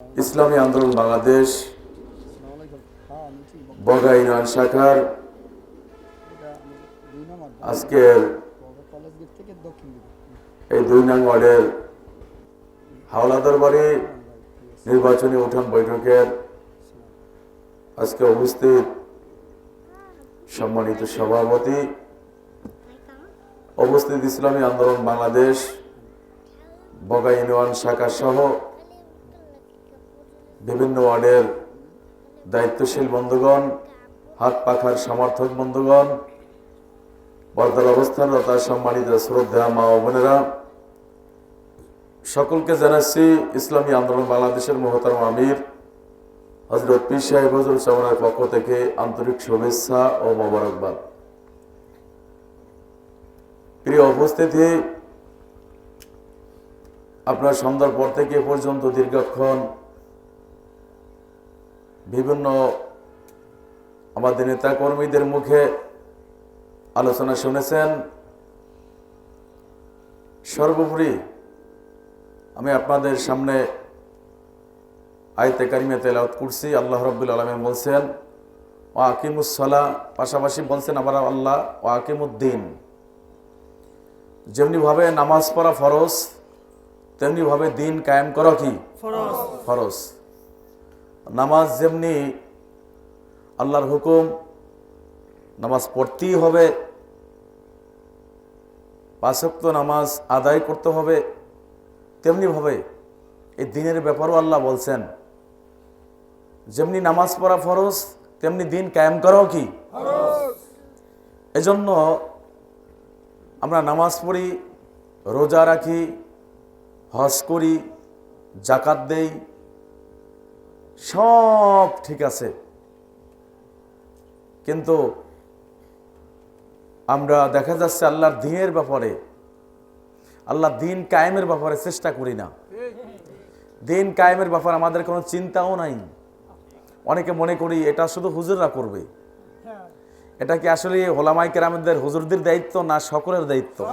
ইসলামী আন্দোলন বাংলাদেশ আমি ঠিক বলছি। বগা ইউনিয়ন শাখার আজকের এই দুই নং ওয়ার্ডের হাওলাদার বাড়ি নির্বাচনী উঠান বৈঠকের আজকে উপস্থিত সম্মানিত সভাপতি, উপস্থিত ইসলামী আন্দোলন বাংলাদেশ বগা শাখা সহ বিভিন্ন ওয়ার্ডের দায়িত্বশীল বন্ধুগণ, হাত পাখার সমর্থক বন্ধুগণ পর্দার অবস্থানরত সম্মানিত শ্রদ্ধা মা ও বোনেরা, সকলকে জানাচ্ছি ইসলামী আন্দোলন বাংলাদেশের মহতারম আমির হজরত পীর সাহেব হজরত সামনের পক্ষ থেকে আন্তরিক শুভেচ্ছা ও মোবারকবাদ। প্রিয় উপস্থিতি, আপনার সন্ধ্যার পর থেকে পর্যন্ত দীর্ঘক্ষণ বিভিন্ন আমাদের নেতা কর্মীদের মুখে আলোচনা শুনেছেন। সর্বোপরি আমি আপনাদের সামনে আয়তে কারিমে তেলাওয়াত করছি। আল্লাহ রব্বুল আলমী বলছেন ও আকিমুসলা পাশাপাশি বলছেন আবার আল্লাহ ও আকিমুদ্দিন। যেমনিভাবে নামাজ পড়া ফরজ তেমনিভাবে দিন কায়েম করা কি? ফরজ। নামাজ যেমনি আল্লাহর হুকুম, নামাজ পড়তেই হবে। পাঁচক্ত নামাজ আদায় করতে হবে তেমনিভাবে এই দিনের ব্যাপারও আল্লাহ বলছেন, যেমনি নামাজ পড়া ফরজ, তেমনি দিন কায়েম করাও কি? এজন্য আমরা নামাজ পড়ি, রোজা রাখি, হজ করি জাকাত দেই সব ঠিক আছে। কিন্তু আমরা দেখা যাচ্ছে আল্লাহর দিনের ব্যাপারে আল্লাহ দিন কায়েমের ব্যাপারে চেষ্টা করি না। দিন কায়েমের ব্যাপারে আমাদের কোনো চিন্তাও নাই। অনেকে মনে করি এটা শুধু হুজুররা করবে। এটা কি আসলে হোলামাই কেরামদের হুজুরদের দায়িত্ব না সকলের দায়িত্ব?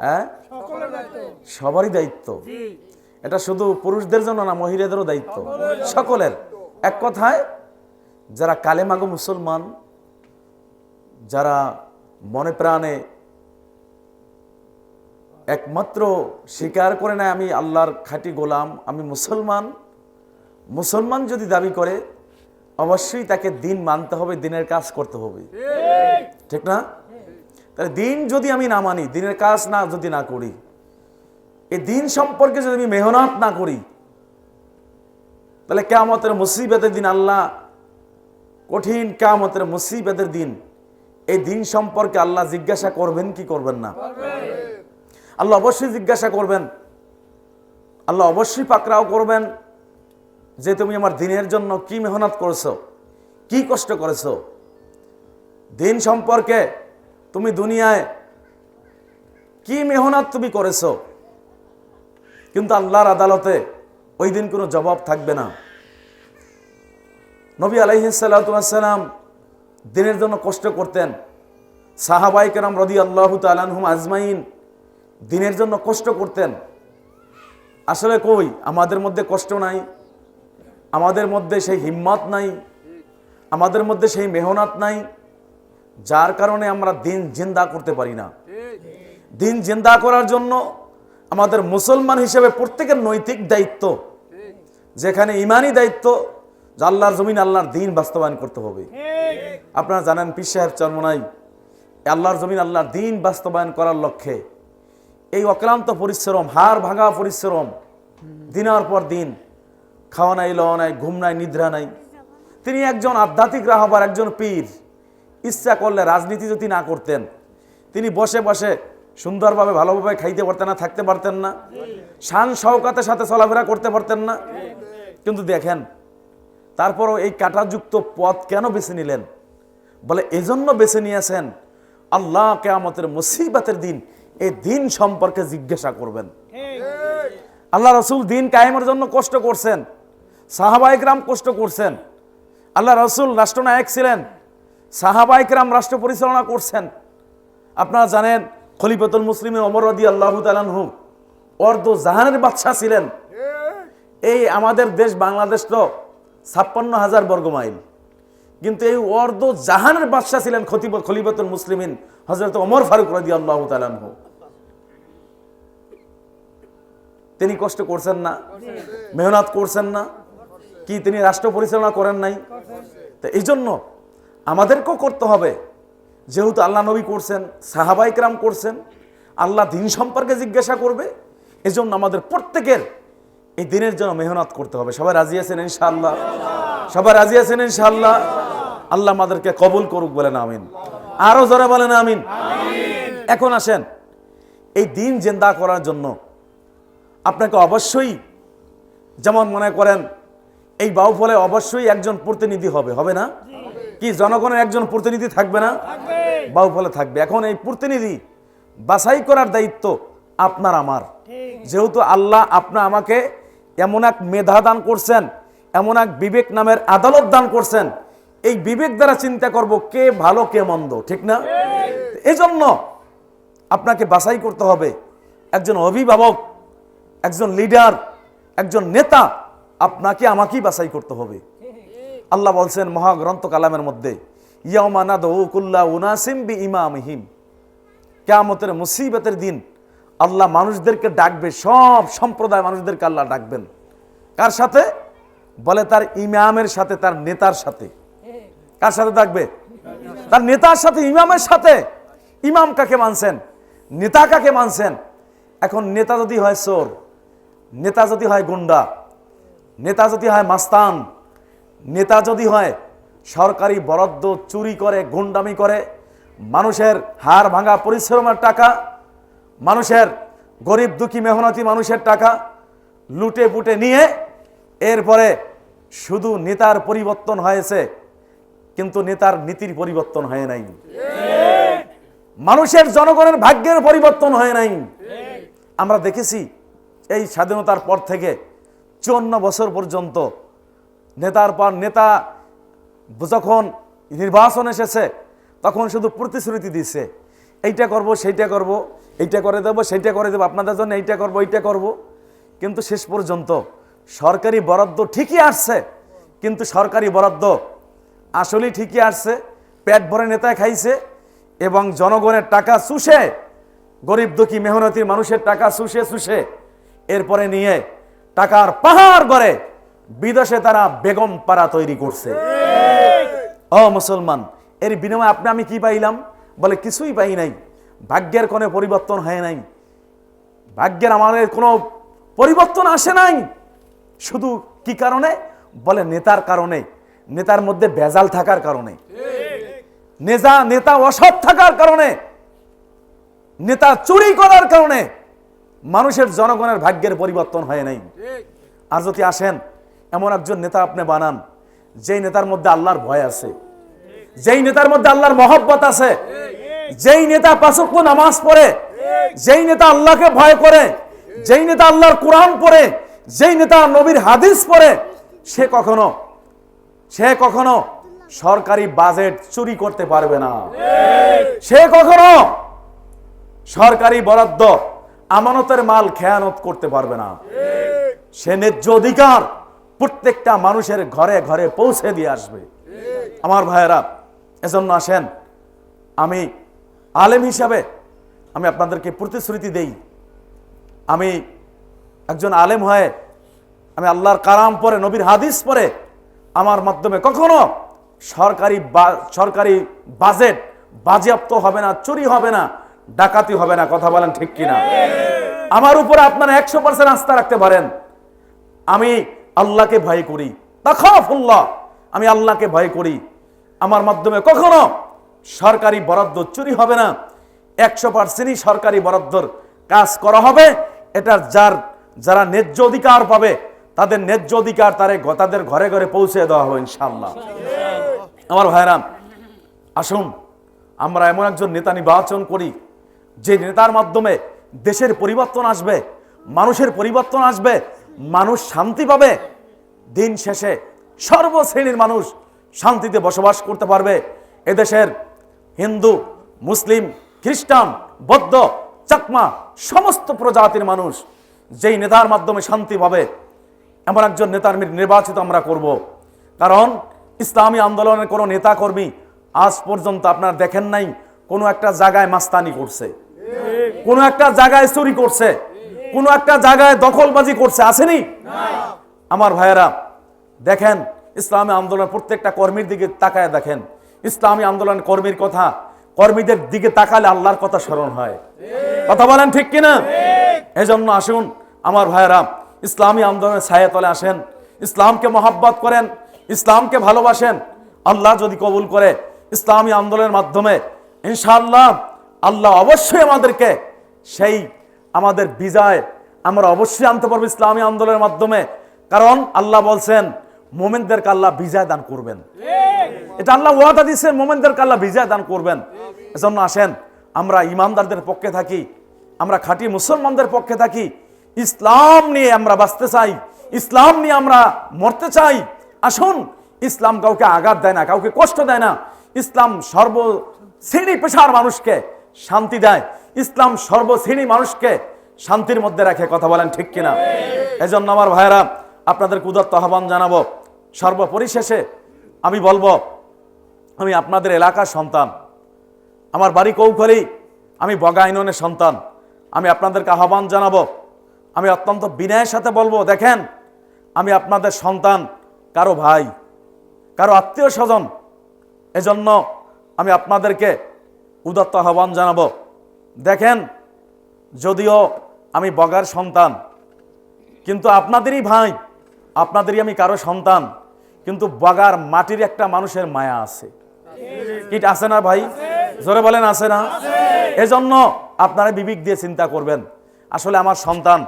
হ্যাঁ? সবারই দায়িত্ব। এটা শুধু পুরুষদের জন্য না মহিলাদেরও দায়িত্ব। সকলের। এক কথায় যারা কালেমাগো মুসলমান যারা মনে প্রাণে একমাত্র স্বীকার করে নেয় আমি আল্লাহর খাঁটি গোলাম আমি মুসলমান। মুসলমান যদি দাবি করে অবশ্যই তাকে দিন মানতে হবে দিনের কাজ করতে হবে। ঠিক না? তাহলে দিন যদি আমি না মানি দিনের কাজ না যদি না করি এই দিন সম্পর্কে যদি আমি মেহনত না করি, তাহলে কেমতের মুসিবতের দিন আল্লাহ, কঠিন কেমতের মুসিবতের দিন, এই দিন সম্পর্কে আল্লাহ জিজ্ঞাসা করবেন কি করবেন না? আল্লাহ অবশ্যই জিজ্ঞাসা করবেন। আল্লাহ অবশ্যই পাকড়াও করবেন যে তুমি আমার দিনের জন্য কি মেহনত করেছ, কি কষ্ট করেছ। দিন সম্পর্কে তুমি দুনিয়ায় কি মেহনত তুমি করেছ কিন্তু আল্লাহর আদালতে ওই দিন কোনো জবাব থাকবে না। নবী আলাইহিসাল্লাম দিনের জন্য কষ্ট করতেন। সাহাবাই কেরাম রদি আল্লাহ তালানহুম আজমাইন দিনের জন্য কষ্ট করতেন। আসলে কই? আমাদের মধ্যে কষ্ট নাই, আমাদের মধ্যে সেই হিম্মত নাই, আমাদের মধ্যে সেই মেহনত নাই, যার কারণে আমরা দিন জিন্দা করতে পারি না। দিন জিন্দা করার জন্য আমাদের মুসলমান হিসেবে প্রত্যেকের নৈতিক দায়িত্ব। যেখানে ইমানই দায়িত্ব, যে আল্লাহর জমিন, আল্লাহর দিন বাস্তবায়ন করতে হবে। আপনারা জানেন পীর সাহেব চরমনাই, আল্লাহর জমিন, আল্লাহর দিন বাস্তবায়ন করার লক্ষ্যে এই অক্লান্ত পরিশ্রম হার ভাঙা পরিশ্রম দিনার পর দিন খাওয়া নাই, লওয়া নাই, ঘুম নাই, নিদ্রা নাই। তিনি একজন আধ্যাত্মিক রাহবার, একজন পীর। ইচ্ছা করলে রাজনীতি যদি না করতেন, তিনি বসে বসে সুন্দরভাবে, ভালোভাবে খাইতে পারতেন না, থাকতে পারতেন না। শান শওকাতের সাথে চলাফেরা করতে পারতেন না। কিন্তু দেখেন, তারপরও এই কাটাযুক্ত পথ কেন বেছে নিলেন? বলে, এজন্য বেছে নিয়েছেন, আল্লাহ কেয়ামতের মুসিবতের দিন এই দিন সম্পর্কে জিজ্ঞাসা করবেন। আল্লাহ রসুল দিন কায়েমের জন্য কষ্ট করছেন সাহাবাইকরাম কষ্ট করছেন, আল্লাহ রসুল রাষ্ট্রনায়ক ছিলেন সাহাবাইকরাম রাষ্ট্র পরিচালনা করছেন। আপনারা জানেন খলিফতুল মুসলিমের অমর রদি আল্লাহ তালানহু অর্ধ জাহানের বাদশাহ ছিলেন। এই আমাদের দেশ বাংলাদেশ তো ছাপ্পান্ন হাজার বর্গ মাইল। কিন্তু এই অর্ধ জাহানের বাদশাহ ছিলেন খতিব খলিফাতুল মুসলিমিন হজরত ওমর ফারুক রাজি আল্লাহ তালানহু তিনি কষ্ট করছেন না, মেহনত করছেন না, কি তিনি রাষ্ট্র পরিচালনা করেন নাই? তো এই জন্য আমাদেরকেও করতে হবে। যেহেতু আল্লাহ নবী করছেন সাহাবাইকরাম করছেন, আল্লাহ দিন সম্পর্কে জিজ্ঞাসা করবে, এজন্য আমাদের প্রত্যেকের এই দিনের জন্য মেহনত করতে হবে। সবাই রাজি আছেন ইনশাআল্লাহ? সবাই রাজি আছেন ইনশাআল্লাহ? আল্লাহ আমাদেরকে কবুল করুক বলেন, আমিন। আরও জোরে বলেন, আমিন। এখন আসেন, এই দিন জেন্দা করার জন্য আপনাকে অবশ্যই, যেমন মনে করেন, এই বাউফলে অবশ্যই একজন প্রতিনিধি হবে হবে না? কি জনগণের একজন প্রতিনিধি থাকবে না? বাউফলে থাকবে। এখন এই প্রতিনিধি বাছাই করার দায়িত্ব আপনার আমার। যেহেতু আল্লাহ আপনা আমাকে এমন এক মেধা দান করছেন এমন এক বিবেক নামের আদালত দান করছেন এই বিবেক দ্বারা চিন্তা করব কে ভালো কে মন্দ ঠিক না? এজন্য আপনাকে বাছাই করতে হবে। একজন অভিভাবক একজন লিডার একজন নেতা আপনাকে আমাকেই বাছাই করতে হবে। আল্লাহ বলছেন মহাগ্রন্থ কালামের মধ্যে ইয়ামানাদ কুল্লা উনাসিম বি ইমামহিম কেয়ামতের মুসিবতের দিন আল্লাহ মানুষদেরকে ডাকবে, সব সম্প্রদায় মানুষদেরকে আল্লাহ ডাকবেন। কার সাথে? বলে তার ইমামের সাথে, তার নেতার সাথে। কার সাথে ডাকবে? তার নেতার সাথে, ইমামের সাথে। ইমাম কাকে মানছেন? নেতা কাকে মানছেন? এখন নেতা যদি হয় চোর, নেতা যদি হয় গুন্ডা, নেতা যদি হয় মাস্তান নেতা যদি হয়, সরকারি বরাদ্দ চুরি করে, গুন্ডামি করে, মানুষের হাড় ভাঙা পরিশ্রমের টাকা, মানুষের গরিব দুঃখী মেহনতি মানুষের টাকা লুটে পুটে নিয়ে এরপরে শুধু নেতার পরিবর্তন হয়েছে, কিন্তু নেতার নীতির পরিবর্তন হয় নাই। মানুষের জনগণের ভাগ্যের পরিবর্তন হয় নাই। আমরা দেখেছি এই স্বাধীনতার পর থেকে চুয়ান্ন বছর পর্যন্ত নেতার পর নেতা যখন নির্বাচন এসেছে, তখন শুধু প্রতিশ্রুতি দিছে, এইটা করব, সেইটা করব, এইটা করে দেবো, সেইটা করে দেবো, আপনাদের জন্য এইটা করব এইটা করব। কিন্তু শেষ পর্যন্ত সরকারি বরাদ্দ ঠিকই আসছে, কিন্তু সরকারি বরাদ্দ আসলেই ঠিকই আসছে, পেট ভরে নেতায় খাইছে এবং জনগণের টাকা চুষে, গরিব দুঃখী মেহনতি মানুষের টাকা চুষে চুষে, এরপরে নিয়ে টাকার পাহাড় করে বিদেশে তারা বেগম পাড়া তৈরি করছে। ও মুসলমান, এর বিনিময়ে আপনি আমি কি পাইলাম? বলে কিছুই পাই নাই। ভাগ্যের কোনো পরিবর্তন হয় নাই। ভাগ্যের আমাদের কোনো পরিবর্তন আসে নাই। শুধু কি কারণে? বলে নেতার কারণে। নেতার মধ্যে ভেজাল থাকার কারণে। নেতা নেতা অসৎ থাকার কারণে। নেতা চুরি করার কারণে। মানুষের জনগণের ভাগ্যের পরিবর্তন হয় নাই। আর যদি আসেন এমন একজন নেতা আপনি বানান, যেই নেতার মধ্যে আল্লাহর ভয় আছে, যেই নেতার মধ্যে আল্লাহর মহব্বত আছে, যেই নেতা পাঁচক্য নামাজ পড়ে, যেই নেতা আল্লাহকে ভয় করে, যেই নেতা আল্লাহর কোরআন পড়ে, যেই নেতা নবীর হাদিস পড়ে, সে কখনো সে কখনো সরকারি বাজেট চুরি করতে পারবে না। সে কখনো সরকারি বরাদ্দ, আমানতের মাল খেয়ানত করতে পারবে না। সে ন্যায্য অধিকার প্রত্যেকটা মানুষের ঘরে ঘরে পৌঁছে দিয়ে আসবে। আমার ভাইয়েরা, এজন্য আসেন। আমি আলেম হিসাবে আমি আপনাদেরকে প্রতিশ্রুতি দেই। আমি একজন আলেম হয়ে, আমি আল্লাহর কারাম পরে, নবীর হাদিস পরে আমার মাধ্যমে কখনো সরকারি সরকারি বাজেট বাজেয়াপ্ত হবে না, চুরি হবে না, ডাকাতি হবে না, কথা বলেন ঠিক কিনা? আমার উপরে আপনারা একশো পার্সেন্ট আস্থা রাখতে পারেন। আমি আল্লাহকে ভয় করি। তাখাফুল্লাহ, আমি আল্লাহকে ভয় করি। আমার মাধ্যমে কখনো সরকারি বরাদ্দ চুরি হবে না। একশো পার্সেন্টই সরকারি বরাদ্দর কাজ করা হবে। এটার যার, যারা ন্যায্য অধিকার পাবে, তাদের ন্যায্য অধিকার তারে তাদের ঘরে ঘরে পৌঁছে দেওয়া হবে ইনশাআল্লাহ। আমার ভাইরাম আসুন, আমরা এমন একজন নেতা নির্বাচন করি, যে নেতার মাধ্যমে দেশের পরিবর্তন আসবে, মানুষের পরিবর্তন আসবে মানুষ শান্তি পাবে। দিন শেষে সর্বশ্রেণীর মানুষ শান্তিতে বসবাস করতে পারবে। এদেশের হিন্দু, মুসলিম, খ্রিস্টান, বৌদ্ধ, চাকমা, সমস্ত প্রজাতির মানুষ যেই নেতার মাধ্যমে শান্তি পাবে, এমন একজন নেতার নির্বাচিত আমরা করব। কারণ ইসলামী আন্দোলনের কোনো নেতা কর্মী আজ পর্যন্ত আপনারা দেখেন নাই, কোনো একটা জায়গায় মাস্তানি করছে। কোনো একটা জায়গায় চুরি করছে। কোনো একটা জায়গায় দখলবাজি করছে, আসেনি? আমার ভাইয়েরা, দেখেন, ইসলামী আন্দোলন প্রত্যেকটা কর্মীর দিকে তাকায় দেখেন। ইসলামী আন্দোলন কর্মীর কথা, কর্মীদের দিকে তাকালে আল্লাহর কথা স্মরণ হয়। কথা বলেন ঠিক কিনা? এই জন্য আসুন, আমার ভাইয়েরা, ইসলামী আন্দোলনের ছায়াতলে আসেন। ইসলামকে মহাব্বত করেন, ইসলামকে ভালোবাসেন। আল্লাহ যদি কবুল করে ইসলামী আন্দোলনের মাধ্যমে, ইনশাআল্লাহ, আল্লাহ অবশ্যই আমাদেরকে সেই আমাদের বিজয় আমরা অবশ্যই আনতে পারব ইসলামী আন্দোলনের মাধ্যমে। কারণ আল্লাহ বলছেন, মোমেনদেরকে আল্লাহ বিজয় দান করবেন। এটা আল্লাহ ওয়াদা দিচ্ছেন মোমেনদেরকে আল্লাহ বিজয় দান করবেন। এজন্য আসেন, আমরা ইমানদারদের পক্ষে থাকি, আমরা খাঁটি মুসলমানদের পক্ষে থাকি। ইসলাম নিয়ে আমরা বাঁচতে চাই, ইসলাম নিয়ে আমরা মরতে চাই। আসুন, ইসলাম কাউকে আঘাত দেয় না, কাউকে কষ্ট দেয় না। ইসলাম সর্ব শ্রেণি পেশার মানুষকে শান্তি দেয়। ইসলাম সর্বশ্রেণী মানুষকে শান্তির মধ্যে রাখে কথা বলেন ঠিক কিনা? এজন্য আমার ভাইয়েরা, আপনাদেরকে উদাত্ত আহ্বান জানাব। সর্বপরিশেষে আমি বলব, আমি আপনাদের এলাকার সন্তান। আমার বাড়ি কৌখলি, আমি বগা বগাইননের সন্তান। আমি আপনাদেরকে আহ্বান জানাব, আমি অত্যন্ত বিনয়ের সাথে বলব, দেখেন, আমি আপনাদের সন্তান, কারও ভাই, কারও আত্মীয় স্বজন। এজন্য আমি আপনাদেরকে উদাত্ত আহ্বান জানাব। দেখেন, যদিও আমি বগার সন্তান, কিন্তু আপনাদেরই ভাই, আপনাদেরই আমি কারও সন্তান, কিন্তু বগার মাটির একটা মানুষের মায়া আছে। কিট আছে না ভাই? জোরে বলেন, আছে না? এজন্য আপনারা বিবেক দিয়ে চিন্তা করবেন, আসলে আমার সন্তান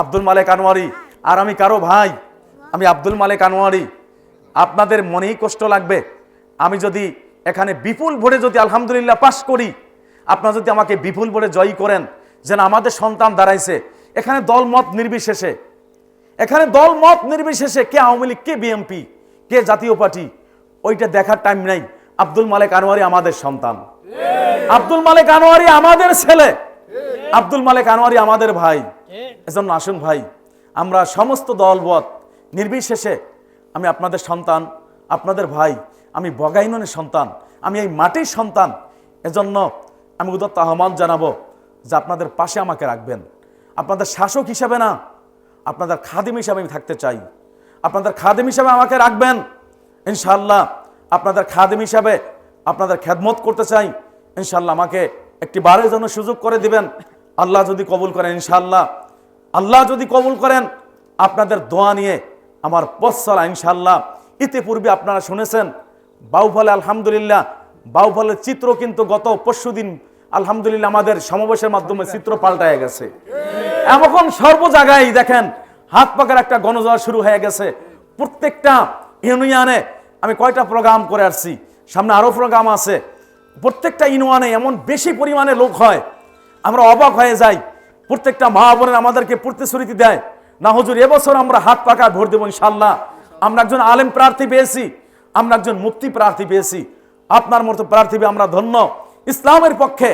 আব্দুল মালেক আনোয়ারি, আর আমি কারও ভাই, আমি আব্দুল মালেক আনোয়ারি। আপনাদের মনেই কষ্ট লাগবে, আমি যদি এখানে বিপুল ভোরে যদি আলহামদুলিল্লাহ পাশ করি আপনারা যদি আমাকে বিপুল বলে জয়ী করেন, যেন আমাদের সন্তান দাঁড়াইছে, এখানে দলমত নির্বিশেষে, এখানে দল মত নির্বিশেষে কে আওয়ামী লীগ, কে বিএমপি কে জাতীয় পার্টি, ওইটা দেখার টাইম নাই। আব্দুল মালেক আনোয়ারি আমাদের সন্তান। আব্দুল মালেক আনোয়ারি আমাদের ছেলে। আব্দুল মালেক আনোয়ারি আমাদের ভাই। এজন্য আসুন ভাই, আমরা সমস্ত দলবত নির্বিশেষে আমি আপনাদের সন্তান, আপনাদের ভাই, আমি বগাইননের সন্তান, আমি এই মাটির সন্তান। এজন্য আমি উদত্ত আহ্বান জানাব যে আপনাদের পাশে আমাকে রাখবেন। আপনাদের শাসক হিসাবে না, আপনাদের খাদিম হিসাবে আমি থাকতে চাই। আপনাদের খাদিম হিসাবে আমাকে রাখবেন। ইনশাল্লাহ আপনাদের খাদিম হিসাবে আপনাদের খেদমত করতে চাই। ইনশাল্লাহ আমাকে একটি বারের জন্য সুযোগ করে দিবেন। আল্লাহ যদি কবুল করেন ইনশাল্লাহ আল্লাহ যদি কবুল করেন, আপনাদের দোয়া নিয়ে আমার পথসলা ইনশাল্লাহ ইতিপূর্বে আপনারা শুনেছেন, বাউফলে আলহামদুলিল্লাহ বাউফলের চিত্র কিন্তু গত পরশু দিন আলহামদুলিল্লাহ আমাদের সমাবেশের মাধ্যমে চিত্র পাল্টায় গেছে। এমন সর্ব জায়গায় দেখেন হাত পাকার একটা গণজোয়ার শুরু হয়ে গেছে। প্রত্যেকটা ইউনিয়নে আমি কয়টা প্রোগ্রাম করে আসছি সামনে আরও প্রোগ্রাম আছে। প্রত্যেকটা ইউনিয়নে এমন বেশি পরিমাণে লোক হয় আমরা অবাক হয়ে যাই। প্রত্যেকটা মা বোনের আমাদেরকে প্রতিশ্রুতি দেয় না হুজুর এবছর আমরা হাত পাকা ভোট দেবো ইনশাল্লাহ। আমরা একজন আলেম প্রার্থী পেয়েছি আমরা একজন মুক্তি প্রার্থী পেয়েছি। আপনার মতো প্রার্থী আমরা ধন্য। ইসলামের পক্ষে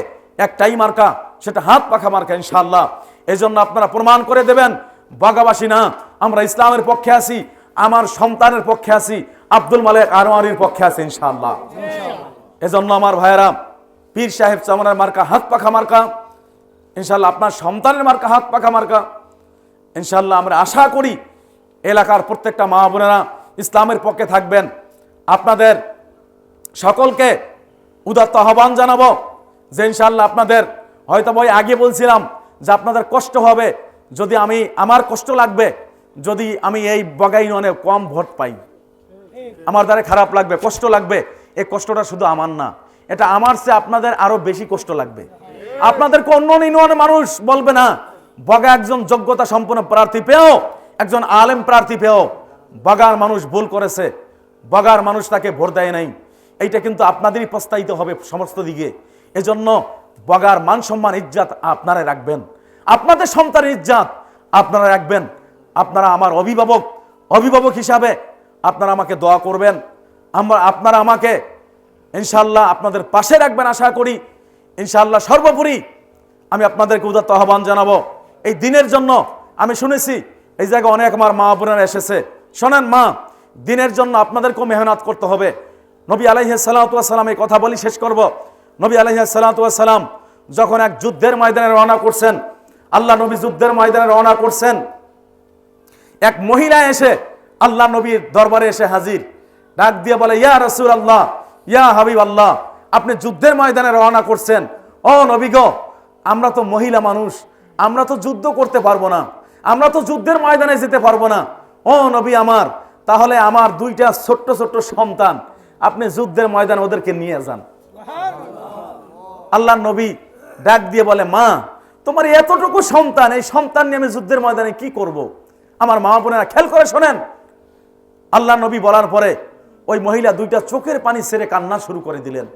একটাই মার্কা, সেটা হাত পাখা মার্কা ইনশাল্লাহ এই জন্য আপনারা প্রমাণ করে দেবেন, বাগাবাসী না, আমরা ইসলামের পক্ষে আছি, আমার সন্তানের পক্ষে আছি, আব্দুল মালেক আনোয়ারির পক্ষে আছি ইনশাল্লাহ এজন্য আমার ভাইয়েরা, পীর সাহেব চামনের মার্কা হাত পাখা মার্কা ইনশাল্লাহ আপনার সন্তানের মার্কা হাত পাখা মার্কা। ইনশাল্লাহ আমরা আশা করি, এলাকার প্রত্যেকটা মা বোনেরা ইসলামের পক্ষে থাকবেন। আপনাদের সকলকে উদাত্ত আহ্বান জানাব যে ইনশাল্লাহ আপনাদের, হয়তো বই আগে বলছিলাম যে আপনাদের কষ্ট হবে, যদি আমি, আমার কষ্ট লাগবে, যদি আমি এই বগাইননে কম ভোট পাই। আমার দ্বারা খারাপ লাগবে, কষ্ট লাগবে, এই কষ্টটা শুধু আমার না, এটা আমার চেয়ে আপনাদের আরও বেশি কষ্ট লাগবে। আপনাদেরকে অন্য ইউনিয়নের মানুষ বলবে না, বগা একজন যোগ্যতা সম্পন্ন প্রার্থী পেয়েও, একজন আলেম প্রার্থী পেয়েও, বগার মানুষ ভুল করেছে, বগার মানুষ তাকে ভোট দেয় নাই। এইটা কিন্তু আপনাদেরই প্রস্তাবিত হবে সমস্ত দিকে। এজন্য বগার মান সম্মান ইজ্জাত আপনারা রাখবেন। আপনাদের সন্তানের ইজ্জাত আপনারা রাখবেন। আপনারা আমার অভিভাবক অভিভাবক হিসাবে আপনারা আমাকে দোয়া করবেন। আমরা, আপনারা আমাকে ইনশাল্লাহ আপনাদের পাশে রাখবেন আশা করি। ইনশাল্লাহ সর্বোপরি আমি আপনাদেরকে উদাত্ত আহ্বান জানাব। এই দিনের জন্য আমি শুনেছি, এই জায়গায় অনেক আমার মা বোনেরা এসেছে। শোনেন মা, দিনের জন্য আপনাদেরকেও মেহনত করতে হবে। নবী আলাইহ সালাম এই কথা বলি, শেষ করব। নবী আলাইহ সালাম যখন এক যুদ্ধের ময়দানে রওনা করছেন, আল্লাহ নবী যুদ্ধের ময়দানে রওনা করছেন, এক মহিলা এসে আল্লাহ নবীর দরবারে এসে হাজির। ডাক দিয়ে বলে, ইয়া রসুল আল্লাহ ইয়া হাবিব আল্লাহ আপনি যুদ্ধের ময়দানে রওনা করছেন। ও নবী গো, আমরা তো মহিলা মানুষ, আমরা তো যুদ্ধ করতে পারব না, আমরা তো যুদ্ধের ময়দানে যেতে পারব না। ও নবী আমার, তাহলে আমার দুইটা ছোট্ট ছোট্ট সন্তান আপনি যুদ্ধের ময়দানে ওদেরকে নিয়ে যান। আল্লাহ নবী ডাক দিয়ে বলে, মা, তোমার এতটুকু সন্তান, এই সন্তান নিয়ে আমি যুদ্ধের ময়দানে কি করব। আমার মা বোনেরা, খেয়াল করে শোনেন। আল্লাহ নবী বলার পরে ওই মহিলা দুইটা চোখের পানি ছেড়ে কান্না শুরু করে দিলেন।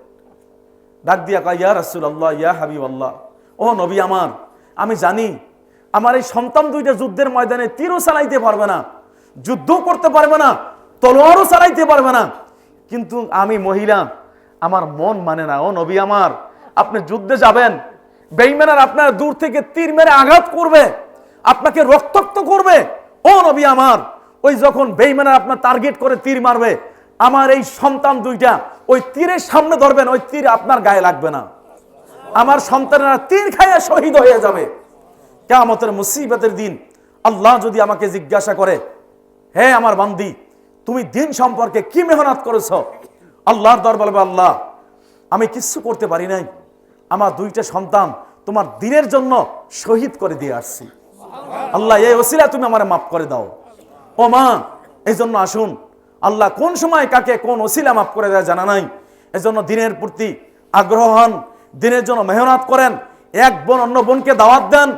ডাক দিয়া কয়, ইয়া রাসুল আল্লাহ ইয়া হাবিব আল্লাহ ও নবী আমার, আমি জানি আমার এই সন্তান দুইটা যুদ্ধের ময়দানে তীরও চালাইতে পারবে না, যুদ্ধও করতে পারবে না, তলোয়ারও চালাইতে পারবে না কিন্তু আমি মহিলা, আমার মন মানে না, ও নবী আমার, আপনি যুদ্ধে যাবেন, বেইমানার আপনার দূর থেকে তীর মেরে আঘাত করবে, আপনাকে রক্তাক্ত করবে, ও নবী আমার, ওই যখন বেইমানার আপনার টার্গেট করে তীর মারবে, আমার এই সন্তান দুইটা ওই তীরের সামনে ধরবেন, ওই তীর আপনার গায়ে লাগবে না। আমার সন্তানেরা তীর খাইয়া শহীদ হয়ে যাবে। কেমতের মুসিবতের দিন আল্লাহ যদি আমাকে জিজ্ঞাসা করে, হে আমার বান্দি তুমি দিন সম্পর্কে কি মেহনত করেছ? আল্লাহর দর বলবে, আল্লাহ, আমি কিচ্ছু করতে পারি নাই। আমার দুইটা সন্তান তোমার দিনের জন্য শহীদ করে দিয়ে আসছি। আল্লাহ, এই ওসিলা তুমি আমার মাফ করে দাও। ও মা এই জন্য আসুন। আল্লাহ কোন সময় কাকে কোন ওসিলা মাফ করে দেয় জানা নাই। এজন্য দিনের প্রতি আগ্রহ হন, দিনের জন্য মেহনত করেন। এক বোন অন্য বোনকে দাওয়াত দেন।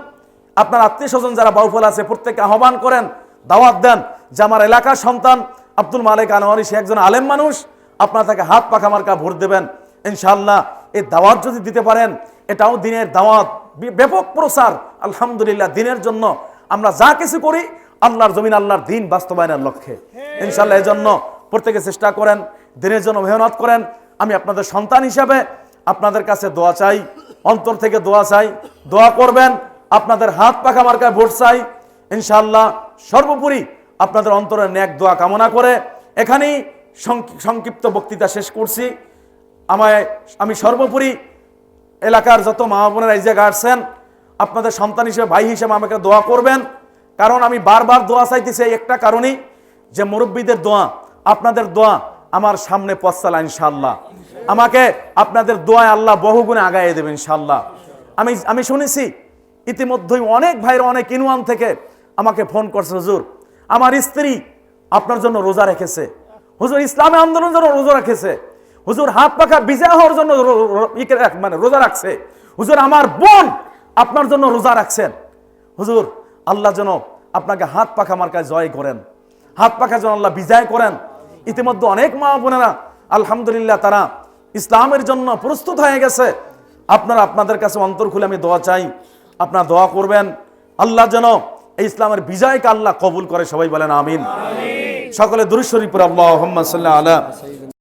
আপনার আত্মীয় স্বজন যারা বাউফল আছে, প্রত্যেককে আহ্বান করেন, দাওয়াত দেন। যে আমার এলাকার সন্তান আব্দুল মালিক আনোয়ারি, সে একজন আলেম মানুষ। আপনার তাকে হাত পাখা মার্কা ভোট দেবেন। ইনশাল্লাহ এই দাওয়াত যদি দিতে পারেন, এটাও দিনের দাওয়াত। ব্যাপক প্রসার আলহামদুলিল্লাহ, দিনের জন্য। আমরা যা কিছু করি, আল্লাহর জমিন, আল্লাহর দিন বাস্তবায়নের লক্ষ্যে। ইনশাআল্লাহ, এজন্য প্রত্যেকে চেষ্টা করেন, দিনের জন্য মেহনত করেন। আমি আপনাদের সন্তান হিসাবে আপনাদের কাছে দোয়া চাই, অন্তর থেকে দোয়া চাই। দোয়া করবেন, আপনাদের হাত পাখা মার্কায় ভোট চাই। ইনশাল্লাহ সর্বোপরি আপনাদের অন্তরের ন্যাক দোয়া কামনা করে এখানেই সংক্ষি- সংক্ষিপ্ত বক্তৃতা শেষ করছি। আমায়, আমি সর্বোপরি এলাকার যত মা বোনেরা এই জায়গায় আসছেন, আপনাদের সন্তান হিসেবে, ভাই হিসেবে আমাকে দোয়া করবেন। কারণ আমি বারবার দোয়া চাইতেছি একটা কারণেই যে মুরব্বীদের দোয়া, আপনাদের দোয়া আমার সামনে পশ্চালা ইনশাল্লাহ আমাকে আপনাদের দোয়ায় আল্লাহ বহুগুণে আগাইয়ে দেবেন ইনশাল্লাহ আমি আমি শুনেছি, ইতিমধ্যেই অনেক ভাইরা অনেক ইনওয়ান থেকে আমাকে ফোন করছে, হুজুর আমার স্ত্রী আপনার জন্য রোজা রেখেছে। হুজুর, ইসলামী আন্দোলনের জন্য রোজা রেখেছে। হুজুর, হাত পাখা বিজয় হওয়ার জন্য মানে রোজা রাখছে। হুজুর, আমার বোন আপনার জন্য রোজা রাখছেন। হুজুর, আল্লাহ যেন আপনাকে হাত পাখা মার্কায় জয় করেন। হাত পাখা যেন আল্লাহ বিজয় করেন। ইতিমধ্যে অনেক মা বোনেরা, আলহামদুলিল্লাহ, তারা ইসলামের জন্য প্রস্তুত হয়ে গেছে। আপনারা আপনাদের কাছে অন্তর খুলে আমি দোয়া চাই। আপনারা দোয়া করবেন। আল্লাহ যেন ইসলামের বিজয়কে আল্লাহ কবুল করে সবাই বলেন আমিন। সকলে দুরুশ্বরী পুর আল্লাহ আলা